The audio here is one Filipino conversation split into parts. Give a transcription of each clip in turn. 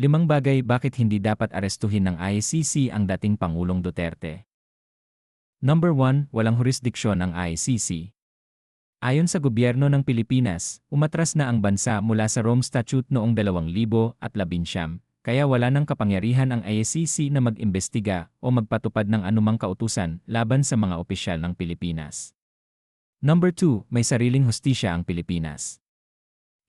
Limang bagay bakit hindi dapat arestuhin ng ICC ang dating Pangulong Duterte. Number 1, walang jurisdiksyon ang ICC. Ayon sa gobyerno ng Pilipinas, umatras na ang bansa mula sa Rome Statute noong 2011, kaya wala nang kapangyarihan ang ICC na mag-imbestiga o magpatupad ng anumang kautusan laban sa mga opisyal ng Pilipinas. Number 2, may sariling hustisya ang Pilipinas.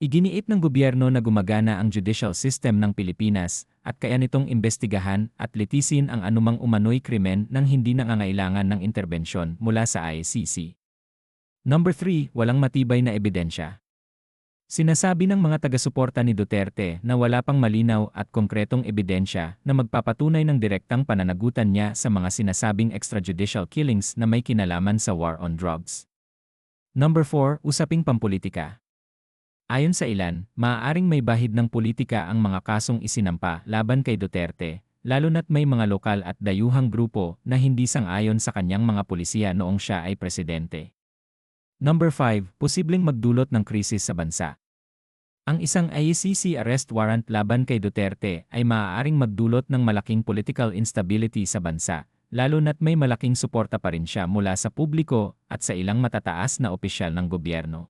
Iginiit ng gobyerno na gumagana ang judicial system ng Pilipinas at kaya nitong imbestigahan at litisin ang anumang umano'y krimen nang hindi nangangailangan ng interbensyon mula sa ICC. Number 3, walang matibay na ebidensya. Sinasabi ng mga taga-suporta ni Duterte na wala pang malinaw at konkretong ebidensya na magpapatunay ng direktang pananagutan niya sa mga sinasabing extrajudicial killings na may kinalaman sa war on drugs. Number 4, usaping pampolitika. Ayon sa ilan, maaaring may bahid ng politika ang mga kasong isinampa laban kay Duterte, lalo na't may mga lokal at dayuhang grupo na hindi sang-ayon sa kanyang mga pulisya noong siya ay presidente. Number 5, posibleng magdulot ng krisis sa bansa. Ang isang ICC arrest warrant laban kay Duterte ay maaaring magdulot ng malaking political instability sa bansa, lalo na't may malaking suporta pa rin siya mula sa publiko at sa ilang matataas na opisyal ng gobyerno.